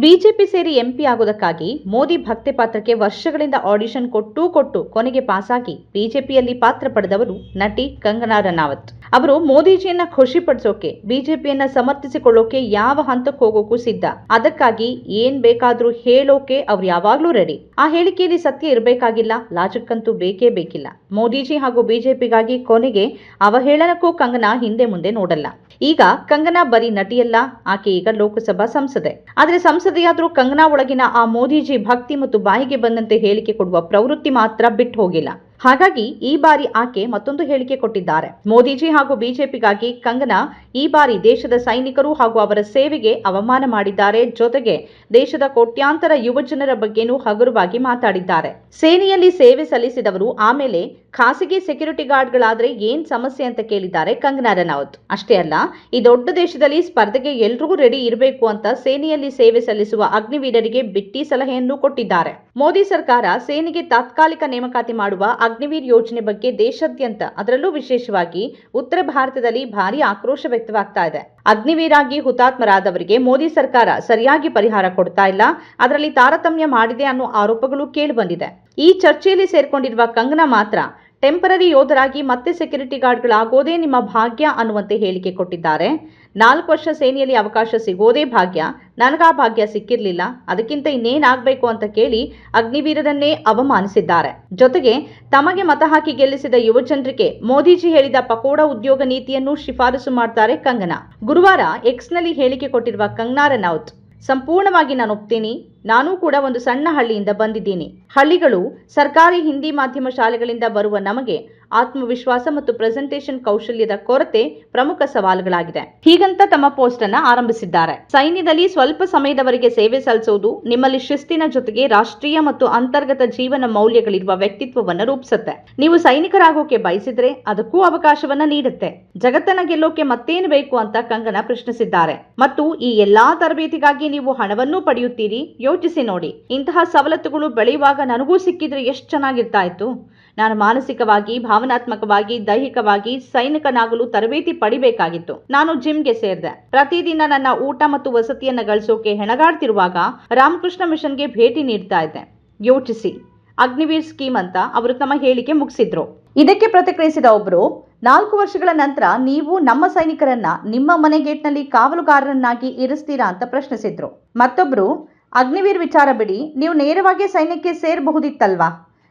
BJP ಸೇರಿ MP ಆಗೋದಕ್ಕಾಗಿ Modi ಭಕ್ತಿ ಪಾತ್ರಕ್ಕೆ ವರ್ಷಗಳಿಂದ ಆಡಿಷನ್ ಕೊಟ್ಟು ಕೊಟ್ಟು ಕೊನೆಗೆ ಪಾಸಾಗಿ ಬಿಜೆಪಿಯಲ್ಲಿ ಪಾತ್ರ ಪಡೆದವರು ನಟಿ ಕಂಗನಾ ರನಾವತ್ ಅವರು ಮೋದಿಜಿಯನ್ನ ಖುಷಿಪಡಿಸೋಕೆ, ಬಿಜೆಪಿಯನ್ನ ಸಮರ್ಥಿಸಿಕೊಳ್ಳೋಕೆ ಯಾವ ಹಂತಕ್ಕೆ ಹೋಗೋಕ್ಕೂ ಸಿದ್ಧ. ಅದಕ್ಕಾಗಿ ಏನ್ ಬೇಕಾದ್ರೂ ಹೇಳೋಕೆ ಅವ್ರು ಯಾವಾಗ್ಲೂ ರೆಡಿ ಆ ಹೇಳಿಕೆಯಲ್ಲಿ ಸತ್ಯ ಇರಬೇಕಾಗಿಲ್ಲ, ಲಾಜಕ್ಕಂತೂ ಬೇಕೇ ಬೇಕಿಲ್ಲ. ಮೋದಿಜಿ ಹಾಗೂ ಬಿಜೆಪಿಗಾಗಿ ಕೊನೆಗೆ ಅವಹೇಳನಕ್ಕೂ ಕಂಗನಾ ಹಿಂದೆ ಮುಂದೆ ನೋಡಲ್ಲ. ಈಗ ಕಂಗನಾ ಬರೀ ನಟಿಯಲ್ಲ, ಆಕೆ ಈಗ ಲೋಕಸಭಾ ಸಂಸದೆ. ಆದ್ರೆ ಸಂಸದೆಯಾದ್ರೂ ಕಂಗನಾ ಒಳಗಿನ ಆ ಮೋದಿಜಿ ಭಕ್ತಿ ಮತ್ತು ಬಾಯಿಗೆ ಬಂದಂತೆ ಹೇಳಿಕೆ ಕೊಡುವ ಪ್ರವೃತ್ತಿ ಮಾತ್ರ ಬಿಟ್ಟು ಹೋಗಿಲ್ಲ. ಹಾಗಾಗಿ ಈ ಬಾರಿ ಆಕೆ ಮತ್ತೊಂದು ಹೇಳಿಕೆ ಕೊಟ್ಟಿದ್ದಾರೆ. ಮೋದಿಜಿ ಹಾಗೂ ಬಿಜೆಪಿಗಾಗಿ ಕಂಗನಾ ಈ ಬಾರಿ ದೇಶದ ಸೈನಿಕರು ಹಾಗೂ ಅವರ ಸೇವೆಗೆ ಅವಮಾನ ಮಾಡಿದ್ದಾರೆ. ಜೊತೆಗೆ ದೇಶದ ಕೋಟ್ಯಾಂತರ ಯುವಜನರ ಬಗ್ಗೆನೂ ಹಗುರವಾಗಿ ಮಾತಾಡಿದ್ದಾರೆ. ಸೇನೆಯಲ್ಲಿ ಸೇವೆ ಸಲ್ಲಿಸಿದವರು ಆಮೇಲೆ ಖಾಸಗಿ ಸೆಕ್ಯೂರಿಟಿ ಗಾರ್ಡ್ಗಳಾದ್ರೆ ಏನ್ ಸಮಸ್ಯೆ ಅಂತ ಕೇಳಿದ್ದಾರೆ ಕಂಗನಾ ರನೌತ್. ಅಷ್ಟೇ ಅಲ್ಲ, ಈ ದೊಡ್ಡ ದೇಶದಲ್ಲಿ ಸ್ಪರ್ಧೆಗೆ ಎಲ್ರಿಗೂ ರೆಡಿ ಇರಬೇಕು ಅಂತ ಸೇನೆಯಲ್ಲಿ ಸೇವೆ ಸಲ್ಲಿಸುವ ಅಗ್ನಿವೀರರಿಗೆ ಬಿಟ್ಟಿ ಸಲಹೆಯನ್ನು ಕೊಟ್ಟಿದ್ದಾರೆ. ಮೋದಿ ಸರ್ಕಾರ ಸೇನೆಗೆ ತಾತ್ಕಾಲಿಕ ನೇಮಕಾತಿ ಮಾಡುವ ಅಗ್ನಿವೀರ್ ಯೋಜನೆ ಬಗ್ಗೆ ದೇಶಾದ್ಯಂತ ಅದರಲ್ಲೂ ವಿಶೇಷವಾಗಿ ಉತ್ತರ ಭಾರತದಲ್ಲಿ ಭಾರಿ ಆಕ್ರೋಶ ವ್ಯಕ್ತವಾಗ್ತಾ ಇದೆ. ಅಗ್ನಿವೀರಾಗಿ ಹುತಾತ್ಮರಾದವರಿಗೆ ಮೋದಿ ಸರ್ಕಾರ ಸರಿಯಾಗಿ ಪರಿಹಾರ ಕೊಡ್ತಾ ಇಲ್ಲ. ಅದರಲ್ಲಿ ತಾರತಮ್ಯ ಮಾಡಿದೆ ಅನ್ನೋ ಆರೋಪಗಳು ಕೇಳಿಬಂದಿದೆ ಈ ಚರ್ಚೆಯಲ್ಲಿ ಸೇರ್ಕೊಂಡಿರುವ ಕಂಗನಾ ಮಾತ್ರ ಟೆಂಪರರಿ ಯೋಧರಾಗಿ ಮತ್ತೆ ಸೆಕ್ಯೂರಿಟಿ ಗಾರ್ಡ್ಗಳಾಗೋದೇ ನಿಮ್ಮ ಭಾಗ್ಯ ಅನ್ನುವಂತೆ ಹೇಳಿಕೆ ಕೊಟ್ಟಿದ್ದಾರೆ. ನಾಲ್ಕು ವರ್ಷ ಸೇನೆಯಲ್ಲಿ ಅವಕಾಶ ಸಿಗೋದೇ ಭಾಗ್ಯ. ನನಗಾ ಭಾಗ್ಯ ಸಿಕ್ಕಿರಲಿಲ್ಲ. ಅದಕ್ಕಿಂತ ಇನ್ನೇನಾಗಬೇಕು ಅಂತ ಕೇಳಿ ಅಗ್ನಿವೀರರನ್ನೇ ಅವಮಾನಿಸಿದ್ದಾರೆ. ಜೊತೆಗೆ ತಮಗೆ ಮತ ಹಾಕಿ ಗೆಲ್ಲಿಸಿದ ಯುವಜನರಿಗೆ ಮೋದಿಜಿ ಹೇಳಿದ ಪಕೋಡ ಉದ್ಯೋಗ ನೀತಿಯನ್ನು ಶಿಫಾರಸು ಮಾಡ್ತಾರೆ ಕಂಗನಾ. ಗುರುವಾರ ಎಕ್ಸ್ನಲ್ಲಿ ಹೇಳಿಕೆ ಕೊಟ್ಟಿರುವ ಕಂಗನಾ ರನೌತ್ ಸಂಪೂರ್ಣವಾಗಿ ನಾನು ಒಪ್ತೀನಿ. ನಾನೂ ಕೂಡ ಒಂದು ಸಣ್ಣ ಹಳ್ಳಿಯಿಂದ ಬಂದಿದ್ದೀನಿ. ಹಳ್ಳಿಗಳು ಸರ್ಕಾರಿ ಹಿಂದಿ ಮಾಧ್ಯಮ ಶಾಲೆಗಳಿಂದ ಬರುವ ನಮಗೆ ಆತ್ಮವಿಶ್ವಾಸ ಮತ್ತು ಪ್ರೆಸೆಂಟೇಷನ್ ಕೌಶಲ್ಯದ ಕೊರತೆ ಪ್ರಮುಖ ಸವಾಲುಗಳಾಗಿದೆ. ಹೀಗಂತ ತಮ್ಮ ಪೋಸ್ಟ್ ಅನ್ನ ಆರಂಭಿಸಿದ್ದಾರೆ. ಸೈನ್ಯದಲ್ಲಿ ಸ್ವಲ್ಪ ಸಮಯದವರೆಗೆ ಸೇವೆ ಸಲ್ಲಿಸುವುದು ನಿಮ್ಮಲ್ಲಿ ಶಿಸ್ತಿನ ಜೊತೆಗೆ ರಾಷ್ಟ್ರೀಯ ಮತ್ತು ಅಂತರ್ಗತ ಜೀವನ ಮೌಲ್ಯಗಳಿರುವ ವ್ಯಕ್ತಿತ್ವವನ್ನು ರೂಪಿಸುತ್ತೆ. ನೀವು ಸೈನಿಕರಾಗೋಕೆ ಬಯಸಿದ್ರೆ ಅದಕ್ಕೂ ಅವಕಾಶವನ್ನ ನೀಡುತ್ತೆ. ಜಗತ್ತನ್ನ ಗೆಲ್ಲೋಕೆ ಮತ್ತೇನು ಬೇಕು ಅಂತ ಕಂಗನ ಪ್ರಶ್ನಿಸಿದ್ದಾರೆ. ಮತ್ತು ಈ ಎಲ್ಲಾ ತರಬೇತಿಗಾಗಿ ನೀವು ಹಣವನ್ನೂ ಪಡೆಯುತ್ತೀರಿ. ಯೋಚಿಸಿ ನೋಡಿ. ಇಂತಹ ಸವಲತ್ತುಗಳು ಬೆಳೆಯುವಾಗ ನನಗೂ ಸಿಕ್ಕಿದ್ರೆ ಎಷ್ಟು ಚೆನ್ನಾಗಿರ್ತಾ ಇತ್ತು ನಾನು ಮಾನಸಿಕವಾಗಿ, ಭಾವನಾತ್ಮಕವಾಗಿ, ದೈಹಿಕವಾಗಿ ಸೈನಿಕನಾಗಲು ತರಬೇತಿ ಪಡಿಬೇಕಾಗಿತ್ತು. ನಾನು ಜಿಮ್ಗೆ ಸೇರಿದೆ. ಪ್ರತಿದಿನ ನನ್ನ ಊಟ ಮತ್ತು ವಸತಿಯನ್ನ ಗಳಿಸೋಕೆ ಹೆಣಗಾಡ್ತಿರುವಾಗ ರಾಮಕೃಷ್ಣ ಮಿಷನ್ಗೆ ಭೇಟಿ ನೀಡ್ತಾ ಇದ್ದೆ. ಯೋಚಿಸಿ. ಅಗ್ನಿವೀರ್ ಸ್ಕೀಮ್ ಅಂತ ಅವರು ತಮ್ಮ ಹೇಳಿಕೆ ಮುಗಿಸಿದ್ರು. ಇದಕ್ಕೆ ಪ್ರತಿಕ್ರಿಯಿಸಿದ ಒಬ್ಬರು ನಾಲ್ಕು ವರ್ಷಗಳ ನಂತರ ನೀವು ನಮ್ಮ ಸೈನಿಕರನ್ನ ನಿಮ್ಮ ಮನೆ ಗೇಟ್ನಲ್ಲಿ ಕಾವಲುಗಾರರನ್ನಾಗಿ ಇರಿಸ್ತೀರಾ ಅಂತ ಪ್ರಶ್ನಿಸಿದ್ರು. ಮತ್ತೊಬ್ರು, ಅಗ್ನಿವೀರ್ ವಿಚಾರ ಬಿಡಿ, ನೀವು ನೇರವಾಗಿ ಸೈನ್ಯಕ್ಕೆ ಸೇರಬಹುದಿತ್ತಲ್ವಾ?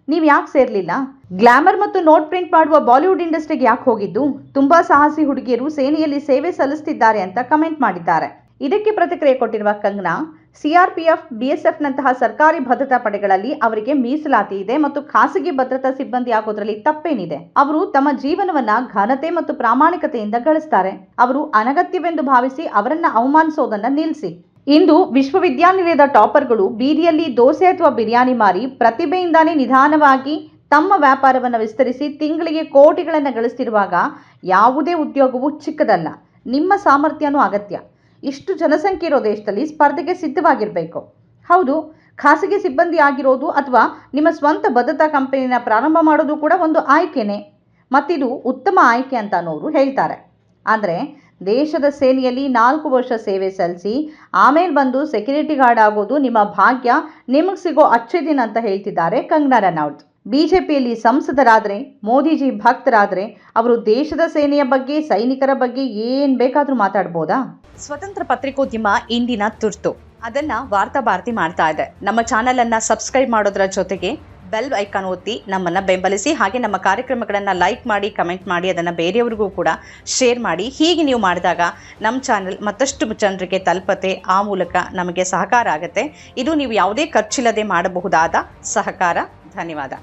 ನೀವು ಯಾಕೆ ಸೇರ್ಲಿಲ್ಲ? ಗ್ಲಾಮರ್ ಮತ್ತು ನೋಟ್ ಪ್ರಿಂಟ್ ಮಾಡುವ ಬಾಲಿವುಡ್ ಇಂಡಸ್ಟ್ರಿಗೆ ಯಾಕೆ ಹೋಗಿದ್ದು? ತುಂಬಾ ಸಾಹಸಿ ಹುಡುಗಿಯರು ಸೇನೆಯಲ್ಲಿ ಸೇವೆ ಸಲ್ಲಿಸುತ್ತಿದ್ದಾರೆ ಅಂತ ಕಮೆಂಟ್ ಮಾಡಿದ್ದಾರೆ. ಇದಕ್ಕೆ ಪ್ರತಿಕ್ರಿಯೆ ಕೊಟ್ಟಿರುವ ಕಂಗನಾ ಸಿಆರ್ಪಿಎಫ್ ಬಿಎಸ್ಎಫ್ನಂತಹ ಸರ್ಕಾರಿ ಭದ್ರತಾ ಪಡೆಗಳಲ್ಲಿ ಅವರಿಗೆ ಮೀಸಲಾತಿ ಇದೆ ಮತ್ತು ಖಾಸಗಿ ಭದ್ರತಾ ಸಿಬ್ಬಂದಿ ಆಗೋದ್ರಲ್ಲಿ ತಪ್ಪೇನಿದೆ. ಅವರು ತಮ್ಮ ಜೀವನವನ್ನ ಘನತೆ ಮತ್ತು ಪ್ರಾಮಾಣಿಕತೆಯಿಂದ ಗಳಿಸ್ತಾರೆ. ಅವರು ಅನಗತ್ಯವೆಂದು ಭಾವಿಸಿ ಅವರನ್ನ ಅವಮಾನಿಸೋದನ್ನ ನಿಲ್ಲಿಸಿ. ಇಂದು ವಿಶ್ವವಿದ್ಯಾನಿಲಯದ ಟಾಪರ್ಗಳು ಬೀದಿಯಲ್ಲಿ ದೋಸೆ ಅಥವಾ ಬಿರಿಯಾನಿ ಮಾರಿ ಪ್ರತಿಭೆಯಿಂದಾನೇ ನಿಧಾನವಾಗಿ ತಮ್ಮ ವ್ಯಾಪಾರವನ್ನು ವಿಸ್ತರಿಸಿ ತಿಂಗಳಿಗೆ ಕೋಟಿಗಳನ್ನು ಗಳಿಸ್ತಿರುವಾಗ ಯಾವುದೇ ಉದ್ಯೋಗವು ಚಿಕ್ಕದಲ್ಲ. ನಿಮ್ಮ ಸಾಮರ್ಥ್ಯನೂ ಅಗತ್ಯ. ಇಷ್ಟು ಜನಸಂಖ್ಯೆ ಇರೋ ದೇಶದಲ್ಲಿ ಸ್ಪರ್ಧೆಗೆ ಸಿದ್ಧವಾಗಿರಬೇಕು. ಹೌದು, ಖಾಸಗಿ ಸಿಬ್ಬಂದಿ ಆಗಿರೋದು ಅಥವಾ ನಿಮ್ಮ ಸ್ವಂತ ಭದ್ರತಾ ಕಂಪನಿನ ಪ್ರಾರಂಭ ಮಾಡೋದು ಕೂಡ ಒಂದು ಆಯ್ಕೆನೇ. ಮತ್ತಿದು ಉತ್ತಮ ಆಯ್ಕೆ ಅಂತ ಅನ್ನೋರು ಹೇಳ್ತಾರೆ. ಆದರೆ, ದೇಶದ ಸೇನೆಯಲ್ಲಿ ನಾಲ್ಕು ವರ್ಷ ಸೇವೆ ಸಲ್ಲಿಸಿ ಆಮೇಲೆ ಬಂದು ಸೆಕ್ಯೂರಿಟಿ ಗಾರ್ಡ್ ಆಗೋದು ನಿಮ್ಮ ಭಾಗ್ಯ, ನಿಮಗೆ ಸಿಗೋ ಅಚ್ಚೆ ದಿನ ಅಂತ ಹೇಳ್ತಿದ್ದಾರೆ ಕಂಗನಾ ರನೌತ್. ಬಿಜೆಪಿಯಲ್ಲಿ ಸಂಸದರಾದರೆ, ಮೋದಿಜಿ ಭಕ್ತರಾದರೆ, ಅವರು ದೇಶದ ಸೇನೆಯ ಬಗ್ಗೆ, ಸೈನಿಕರ ಬಗ್ಗೆ ಏನು ಬೇಕಾದರೂ ಮಾತಾಡ್ಬೋದಾ? ಸ್ವತಂತ್ರ ಪತ್ರಿಕೋದ್ಯಮ ಇಂದಿನ ತುರ್ತು. ಅದನ್ನ ವಾರ್ತಾ ಭಾರತಿ ಮಾಡ್ತಾ ಇದೆ. ನಮ್ಮ ಚಾನೆಲ್ ಅನ್ನ ಸಬ್ಸ್ಕ್ರೈಬ್ ಮಾಡೋದ್ರ ಜೊತೆಗೆ ಬೆಲ್ ಐಕಾನ್ ಒತ್ತಿ ನಮ್ಮನ್ನ ಬೆಂಬಲಿಸಿ, ಹಾಗೆ ನಮ್ಮ ಕಾರ್ಯಕ್ರಮಗಳನ್ನು ಲೈಕ್ ಮಾಡಿ ಕಮೆಂಟ್ ಮಾಡಿ, ಅದನ್ನು ಬೇರೆಯವ್ರಿಗೂ ಕೂಡ ಶೇರ್ ಮಾಡಿ. ಹೀಗೆ ನೀವು ಮಾಡಿದಾಗ ನಮ್ಮ ಚಾನಲ್ ಮತ್ತಷ್ಟು ಜನರಿಗೆ ತಲುಪತೆ, ಆ ಮೂಲಕ ನಮಗೆ ಸಹಕಾರ ಆಗುತ್ತೆ. ಇದು ನೀವು ಯಾವುದೇ ಖರ್ಚಿಲ್ಲದೆ ಮಾಡಬಹುದಾದ ಸಹಕಾರ. ಧನ್ಯವಾದ.